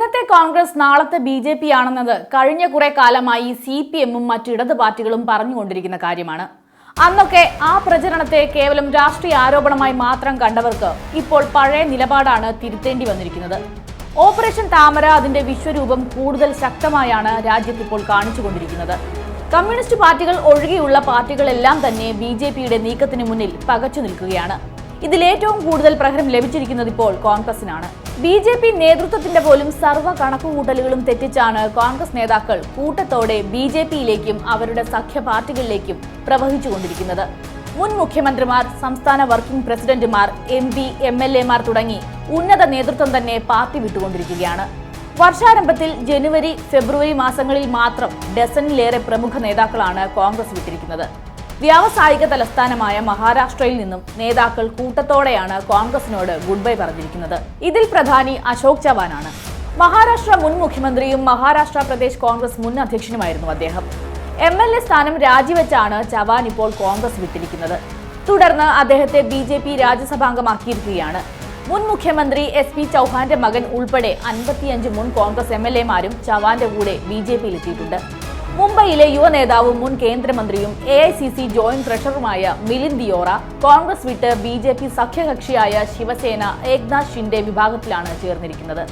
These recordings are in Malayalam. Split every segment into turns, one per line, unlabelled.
ഇന്നത്തെ കോൺഗ്രസ് നാളത്തെ ബി ജെ പി ആണെന്നത് കഴിഞ്ഞ കുറെ കാലമായി സി പി എമ്മും മറ്റു ഇടത് പാർട്ടികളും പറഞ്ഞുകൊണ്ടിരിക്കുന്ന കാര്യമാണ് അന്നൊക്കെ ആ പ്രചരണത്തെ കേവലം രാഷ്ട്രീയ ആരോപണമായി മാത്രം കണ്ടവർക്ക് ഇപ്പോൾ പഴയ നിലപാടാണ് തിരുത്തേണ്ടി വന്നിരിക്കുന്നത് ഓപ്പറേഷൻ താമര അതിന്റെ വിശ്വരൂപം കൂടുതൽ ശക്തമായാണ് രാജ്യത്ത് ഇപ്പോൾ കാണിച്ചുകൊണ്ടിരിക്കുന്നത് കമ്മ്യൂണിസ്റ്റ് പാർട്ടികൾ ഒഴികെയുള്ള പാർട്ടികളെല്ലാം തന്നെ ബി ജെ പിയുടെ നീക്കത്തിന് മുന്നിൽ പകച്ചു നിൽക്കുകയാണ് ഇതിൽ ഏറ്റവും കൂടുതൽ പ്രഹരം ലഭിച്ചിരിക്കുന്നത് ഇപ്പോൾ കോൺഗ്രസിനാണ് ബി ജെ പി നേതൃത്വത്തിന്റെ പോലും സർവ്വ കണക്കുകൂട്ടലുകളും തെറ്റിച്ചാണ് കോൺഗ്രസ് നേതാക്കൾ കൂട്ടത്തോടെ ബി ജെ പിയിലേക്കും അവരുടെ സഖ്യ പാർട്ടികളിലേക്കും പ്രവഹിച്ചുകൊണ്ടിരിക്കുന്നത് മുൻ മുഖ്യമന്ത്രിമാർ സംസ്ഥാന വർക്കിംഗ് പ്രസിഡന്റുമാർ എം പി എം എൽ എമാർ തുടങ്ങി ഉന്നത നേതൃത്വം തന്നെ പാർട്ടി വിട്ടുകൊണ്ടിരിക്കുകയാണ് വർഷാരംഭത്തിൽ ജനുവരി ഫെബ്രുവരി മാസങ്ങളിൽ മാത്രം ഡസനിലേറെ പ്രമുഖ നേതാക്കളാണ് കോൺഗ്രസ് വിട്ടിരിക്കുന്നത് വ്യാവസായിക തലസ്ഥാനമായ മഹാരാഷ്ട്രയിൽ നിന്നും നേതാക്കൾ കൂട്ടത്തോടെയാണ് കോൺഗ്രസിനോട് ഗുഡ് ബൈ പറഞ്ഞിരിക്കുന്നത് ഇതിൽ പ്രധാനി അശോക് ചവാനാണ് മഹാരാഷ്ട്ര മുൻ മുഖ്യമന്ത്രിയും മഹാരാഷ്ട്ര പ്രദേശ് കോൺഗ്രസ് മുൻ അധ്യക്ഷനുമായിരുന്നു അദ്ദേഹം എം എൽ എ സ്ഥാനം രാജിവെച്ചാണ് ചവാൻ ഇപ്പോൾ കോൺഗ്രസ് വിട്ടിരിക്കുന്നത് തുടർന്ന് അദ്ദേഹത്തെ ബി ജെ പി രാജ്യസഭാംഗമാക്കിയിരിക്കുകയാണ് മുൻ മുഖ്യമന്ത്രി എസ് പി ചൗഹാന്റെ മകൻ ഉൾപ്പെടെ അൻപത്തിയഞ്ച് മുൻ കോൺഗ്രസ് എം എൽ എമാരും ചവാന്റെ കൂടെ ബി ജെ പിയിലെത്തിയിട്ടുണ്ട് മുംബൈയിലെ യുവ നേതാവും മുൻ കേന്ദ്രമന്ത്രിയും A I C C joint ട്രഷററുമായ മിലിൻ ദിയോറ കോൺഗ്രസ് വിട്ട് ബി ജെ പി സഖ്യകക്ഷിയായ ശിവസേന ഏക്നാഥ് ഷിൻഡെ വിഭാഗത്തിലാണ് ചേർന്നിരിക്കുന്നത്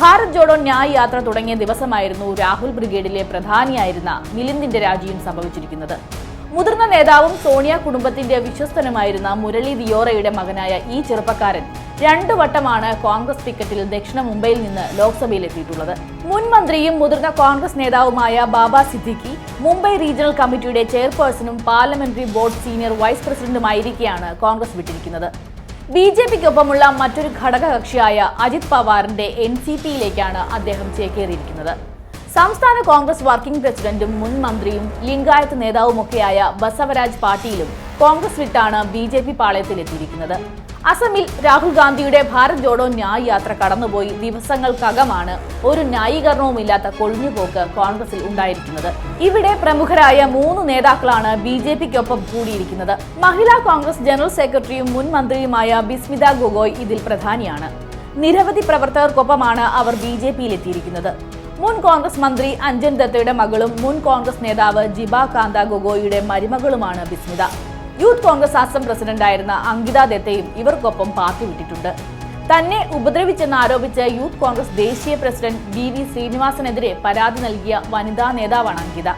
ഭാരത് ജോഡോ ന്യായ് യാത്ര തുടങ്ങിയ ദിവസമായിരുന്നു രാഹുൽ ബ്രിഗേഡിലെ പ്രധാനിയായിരുന്ന മിലിന്ദിന്റെ രാജിയും സംഭവിച്ചിരിക്കുന്നത് മുതിർന്ന നേതാവും സോണിയ കുടുംബത്തിന്റെ വിശ്വസ്തനുമായിരുന്ന മുരളി ദിയോറയുടെ മകനായ ഈ ചെറുപ്പക്കാരൻ രണ്ടു വട്ടമാണ് കോൺഗ്രസ് ടിക്കറ്റിൽ ദക്ഷിണ മുംബൈയിൽ നിന്ന് ലോക്സഭയിൽ എത്തിയിട്ടുള്ളത് മുൻ മന്ത്രിയും മുതിർന്ന കോൺഗ്രസ് നേതാവുമായ ബാബ സിദ്ദിഖി മുംബൈ റീജിയണൽ കമ്മിറ്റിയുടെ ചെയർപേഴ്സണും പാർലമെന്ററി ബോർഡ് സീനിയർ വൈസ് പ്രസിഡന്റുമായിരിക്കെയാണ് കോൺഗ്രസ് വിട്ടിരിക്കുന്നത് ബി ജെ പിക്കൊപ്പമുള്ള മറ്റൊരു ഘടകകക്ഷിയായ അജിത് പവാറിന്റെ എൻ സി പിയിലേക്കാണ് അദ്ദേഹം ചേക്കേറിയിരിക്കുന്നത് സംസ്ഥാന കോൺഗ്രസ് വർക്കിംഗ് പ്രസിഡന്റും മുൻ മന്ത്രിയും ലിംഗായത്ത് നേതാവുമൊക്കെയായ ബസവരാജ് പാട്ടീലും കോൺഗ്രസ് വിട്ടാണ് ബി ജെ പി പാളയത്തിലെത്തിയിരിക്കുന്നത് അസമിൽ രാഹുൽ ഗാന്ധിയുടെ ഭാരത് ജോഡോ ന്യായ് യാത്ര കടന്നുപോയി ദിവസങ്ങൾക്കകമാണ് ഒരു ഇല്ലാത്ത കൊഴിഞ്ഞുപോക്ക് കോൺഗ്രസിൽ ഉണ്ടായിരിക്കുന്നത് ഇവിടെ പ്രമുഖരായ മൂന്ന് നേതാക്കളാണ് ബി ജെ പിക്കൊപ്പം കൂടിയിരിക്കുന്നത് മഹിളാ കോൺഗ്രസ് ജനറൽ സെക്രട്ടറിയും മുൻ മന്ത്രിയുമായ ബിസ്മിത ഗൊഗോയ് ഇതിൽ പ്രധാനിയാണ് നിരവധി പ്രവർത്തകർക്കൊപ്പമാണ് അവർ ബി ജെ പിയിലെത്തിയിരിക്കുന്നത് മുൻ കോൺഗ്രസ് മന്ത്രി അഞ്ജൻ ദത്തയുടെ മകളും മുൻ കോൺഗ്രസ് നേതാവ് ജിബ കാന്ത ഗൊഗോയുടെ മരുമകളുമാണ് ബിസ്മിത യൂത്ത് കോൺഗ്രസ് അസം പ്രസിഡന്റായിരുന്ന അങ്കിത ദത്തയും ഇവർക്കൊപ്പം പാർട്ടി വിട്ടിട്ടുണ്ട് തന്നെ ഉപദ്രവിച്ചെന്ന് ആരോപിച്ച യൂത്ത് കോൺഗ്രസ് ദേശീയ പ്രസിഡന്റ് ബി വി ശ്രീനിവാസനെതിരെ പരാതി നൽകിയ വനിതാ നേതാവാണ് അങ്കിത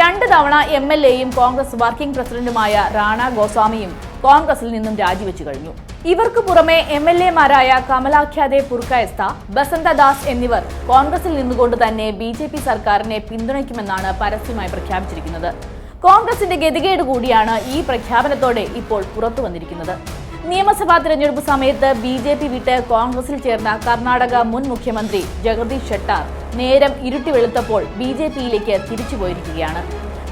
രണ്ട് തവണ എം എൽ എയും കോൺഗ്രസ് വർക്കിംഗ് പ്രസിഡന്റുമായ റാണ ഗോസ്വാമിയും കോൺഗ്രസിൽ നിന്നും രാജിവെച്ചു കഴിഞ്ഞു ഇവർക്ക് പുറമെ എം എൽ എമാരായ കമലാഖ്യാദേ പുർക്കയസ്ത ബസന്തദാസ് എന്നിവർ കോൺഗ്രസിൽ നിന്നുകൊണ്ട് തന്നെ ബി സർക്കാരിനെ പിന്തുണയ്ക്കുമെന്നാണ് പരസ്യമായി പ്രഖ്യാപിച്ചിരിക്കുന്നത് കോൺഗ്രസിന്റെ ഗതികേട് കൂടിയാണ് ഈ പ്രഖ്യാപനത്തോടെ ഇപ്പോൾ പുറത്തു വന്നിരിക്കുന്നത് നിയമസഭാ തിരഞ്ഞെടുപ്പ് സമയത്ത് ബി ജെ പി വിട്ട് കോൺഗ്രസിൽ ചേർന്ന കർണാടക മുൻ മുഖ്യമന്ത്രി ജഗദീഷ് ഷെട്ടാർ നേരം ഇരുട്ടി വെളുത്തപ്പോൾ ബി ജെ പിയിലേക്ക് തിരിച്ചുപോയിരിക്കുകയാണ്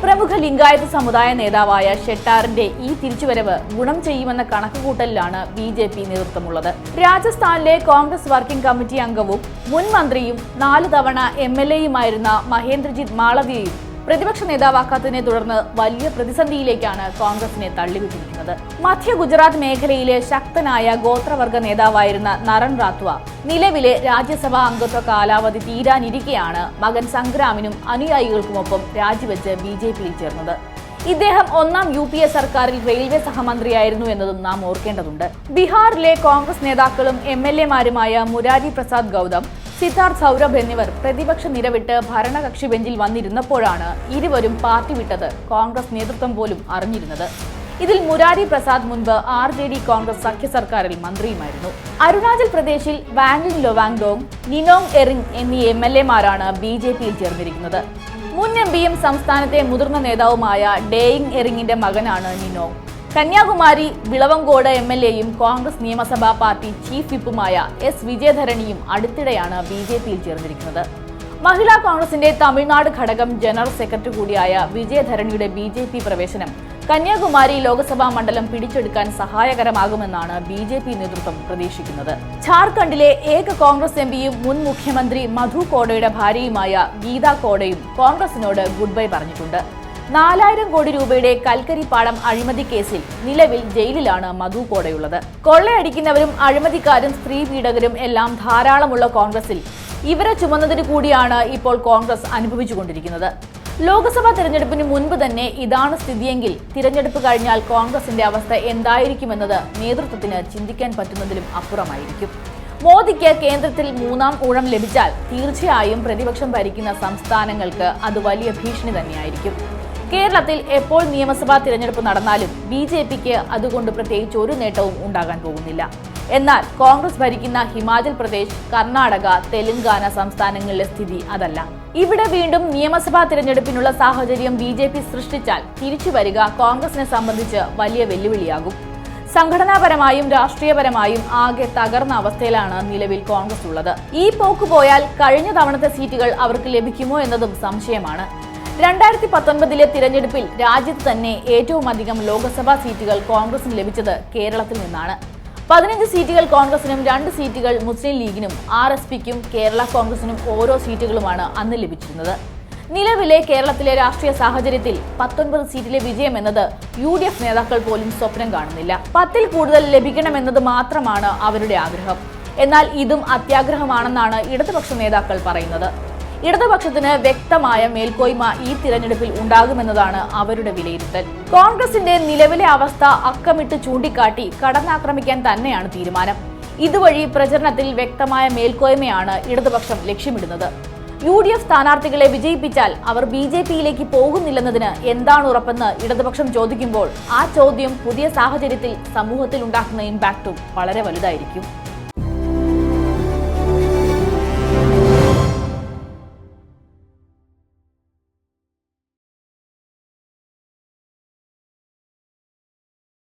പ്രമുഖ ലിംഗായത്ത് സമുദായ നേതാവായ ഷെട്ടാറിന്റെ ഈ തിരിച്ചുവരവ് ഗുണം ചെയ്യുമെന്ന കണക്കുകൂട്ടലിലാണ് ബി ജെ പി നേതൃത്വമുള്ളത് രാജസ്ഥാനിലെ കോൺഗ്രസ് വർക്കിംഗ് കമ്മിറ്റി അംഗവും മുൻ മന്ത്രിയും നാല് തവണ എം എൽ എയുമായിരുന്ന മഹേന്ദ്രജിത് മാളവിയയും പ്രതിപക്ഷ നേതാവാക്കാത്തതിനെ തുടർന്ന് വലിയ പ്രതിസന്ധിയിലേക്കാണ് കോൺഗ്രസിനെ തള്ളിവിട്ടിരിക്കുന്നത് മധ്യ ഗുജറാത്ത് മേഖലയിലെ ശക്തനായ ഗോത്രവർഗ നേതാവായിരുന്ന നരൺ റാത്വ നിലവിലെ രാജ്യസഭാ അംഗത്വ കാലാവധി തീരാനിരിക്കെയാണ് മകൻ സംഗ്രാമിനും അനുയായികൾക്കുമൊപ്പം രാജിവെച്ച് ബി ജെ പിയിൽ ചേർന്നത് ഇദ്ദേഹം ഒന്നാം യു പി എ സർക്കാരിൽ റെയിൽവേ സഹമന്ത്രിയായിരുന്നു എന്നതും നാം ഓർക്കേണ്ടതുണ്ട് ബീഹാറിലെ കോൺഗ്രസ് നേതാക്കളും എം എൽ എമാരുമായ മുരാരി പ്രസാദ് ഗൌതം സിദ്ധാർത്ഥ് സൗരഭ് എന്നിവർ പ്രതിപക്ഷ നിരവിട്ട് ഭരണകക്ഷി ബെഞ്ചിൽ വന്നിരുന്നപ്പോഴാണ് ഇരുവരും പാർട്ടി വിട്ടത് കോൺഗ്രസ് നേതൃത്വം പോലും അറിഞ്ഞിരുന്നത് ഇതിൽ മുരാരി പ്രസാദ് മുൻപ് ആർ ജെ ഡി കോൺഗ്രസ് സഖ്യ സർക്കാരിൽ മന്ത്രിയുമായിരുന്നു അരുണാചൽ പ്രദേശിൽ വാങ്ലിൻ ലൊവാങ് ഡോങ് നിനോങ് എറിങ് എന്നീ എം എൽ എമാരാണ് ബി ജെ പിയിൽ ചേർന്നിരിക്കുന്നത് മുൻ എം പിയും സംസ്ഥാനത്തെ മുതിർന്ന നേതാവുമായ ഡേയിങ് എറിങ്ങിന്റെ മകനാണ് നിനോങ് കന്യാകുമാരി വിളവങ്കോട് എം എൽ എയും കോൺഗ്രസ് നിയമസഭാ പാർട്ടി ചീഫ് വിപ്പുമായ എസ് വിജയധരണിയും അടുത്തിടെയാണ് ബി ജെ പിയിൽ ചേർന്നിരിക്കുന്നത് മഹിളാ കോൺഗ്രസിന്റെ തമിഴ്നാട് ഘടകം ജനറൽ സെക്രട്ടറി കൂടിയായ വിജയധരണിയുടെ ബി ജെ പി പ്രവേശനം കന്യാകുമാരി ലോക്സഭാ മണ്ഡലം പിടിച്ചെടുക്കാൻ സഹായകരമാകുമെന്നാണ് ബി ജെ പി നേതൃത്വം പ്രതീക്ഷിക്കുന്നത് ഝാർഖണ്ഡിലെ ഏക കോൺഗ്രസ് പിയും മുൻ മുഖ്യമന്ത്രി മധു കോടയുടെ ഭാര്യയുമായ ഗീത കോടയും കോൺഗ്രസിനോട് ഗുഡ് ബൈ പറഞ്ഞിട്ടുണ്ട് നാലായിരം കോടി രൂപയുടെ കൽക്കരി പാടം അഴിമതി കേസിൽ നിലവിൽ ജയിലിലാണ് മധു കോടയുള്ളത് കൊള്ളയടിക്കുന്നവരും അഴിമതിക്കാരും സ്ത്രീ പീഡകരും എല്ലാം ധാരാളമുള്ള കോൺഗ്രസിൽ ഇവരെ ചുമന്നതിന് കൂടിയാണ് ഇപ്പോൾ കോൺഗ്രസ് അനുഭവിച്ചുകൊണ്ടിരിക്കുന്നത് ലോക്സഭാ തിരഞ്ഞെടുപ്പിന് മുൻപ് തന്നെ ഇതാണ് സ്ഥിതിയെങ്കിൽ തിരഞ്ഞെടുപ്പ് കഴിഞ്ഞാൽ കോൺഗ്രസിന്റെ അവസ്ഥ എന്തായിരിക്കുമെന്നത് നേതൃത്വത്തിന് ചിന്തിക്കാൻ പറ്റുന്നതിലും അപ്പുറമായിരിക്കും മോദിക്ക് കേന്ദ്രത്തിൽ മൂന്നാം ഊഴം ലഭിച്ചാൽ തീർച്ചയായും പ്രതിപക്ഷം ഭരിക്കുന്ന സംസ്ഥാനങ്ങൾക്ക് അത് വലിയ ഭീഷണി തന്നെയായിരിക്കും കേരളത്തിൽ എപ്പോൾ നിയമസഭാ തിരഞ്ഞെടുപ്പ് നടന്നാലും ബി ജെ പിക്ക് അതുകൊണ്ട് പ്രത്യേകിച്ച് ഒരു നേട്ടവും ഉണ്ടാകാൻ പോകുന്നില്ല എന്നാൽ കോൺഗ്രസ് ഭരിക്കുന്ന ഹിമാചൽ പ്രദേശ് കർണാടക തെലങ്കാന സംസ്ഥാനങ്ങളിലെ സ്ഥിതി അതല്ല ഇവിടെ വീണ്ടും നിയമസഭാ തിരഞ്ഞെടുപ്പിനുള്ള സാഹചര്യം ബി ജെ പി സൃഷ്ടിച്ചാൽ തിരിച്ചു വരിക കോൺഗ്രസിനെ സംബന്ധിച്ച് വലിയ വെല്ലുവിളിയാകും സംഘടനാപരമായും രാഷ്ട്രീയപരമായും ആകെ തകർന്ന അവസ്ഥയിലാണ് നിലവിൽ കോൺഗ്രസ് ഉള്ളത് ഈ പോക്ക് പോയാൽ കഴിഞ്ഞ തവണത്തെ സീറ്റുകൾ അവർക്ക് ലഭിക്കുമോ എന്നതും സംശയമാണ് രണ്ടായിരത്തി പത്തൊൻപതിലെ തിരഞ്ഞെടുപ്പിൽ രാജ്യത്ത് തന്നെ ഏറ്റവും അധികം ലോക്സഭാ സീറ്റുകൾ കോൺഗ്രസിന് ലഭിച്ചത് കേരളത്തിൽ നിന്നാണ് പതിനഞ്ച് സീറ്റുകൾ കോൺഗ്രസിനും രണ്ട് സീറ്റുകൾ മുസ്ലിം ലീഗിനും ആർ എസ് പിക്കും കേരള കോൺഗ്രസിനും ഓരോ സീറ്റുകളുമാണ് അന്ന് ലഭിച്ചിരുന്നത് നിലവിലെ കേരളത്തിലെ രാഷ്ട്രീയ സാഹചര്യത്തിൽ പത്തൊൻപത് സീറ്റിലെ വിജയം എന്നത് യു ഡി എഫ് നേതാക്കൾ പോലും സ്വപ്നം കാണുന്നില്ല പത്തിൽ കൂടുതൽ ലഭിക്കണമെന്നത് മാത്രമാണ് അവരുടെ ആഗ്രഹം എന്നാൽ ഇതും അത്യാഗ്രഹമാണെന്നാണ് ഇടതുപക്ഷ നേതാക്കൾ പറയുന്നത് ഇടതുപക്ഷത്തിന് വ്യക്തമായ മേൽക്കോയ്മ ഈ തിരഞ്ഞെടുപ്പിൽ ഉണ്ടാകുമെന്നതാണ് അവരുടെ വിലയിരുത്തൽ കോൺഗ്രസിന്റെ നിലവിലെ അവസ്ഥ അക്കമിട്ട് ചൂണ്ടിക്കാട്ടി കടന്നാക്രമിക്കാൻ തന്നെയാണ് തീരുമാനം ഇതുവഴി പ്രചരണത്തിൽ വ്യക്തമായ മേൽക്കോയ്മയാണ് ഇടതുപക്ഷം ലക്ഷ്യമിടുന്നത് യു ഡി എഫ് സ്ഥാനാർത്ഥികളെ വിജയിപ്പിച്ചാൽ അവർ ബി ജെ പിയിലേക്ക് പോകുന്നില്ലെന്നതിന് എന്താണ് ഉറപ്പെന്ന് ഇടതുപക്ഷം ചോദിക്കുമ്പോൾ ആ ചോദ്യം പുതിയ സാഹചര്യത്തിൽ സമൂഹത്തിൽ ഉണ്ടാക്കുന്ന ഇമ്പാക്റ്റും വളരെ വലുതായിരിക്കും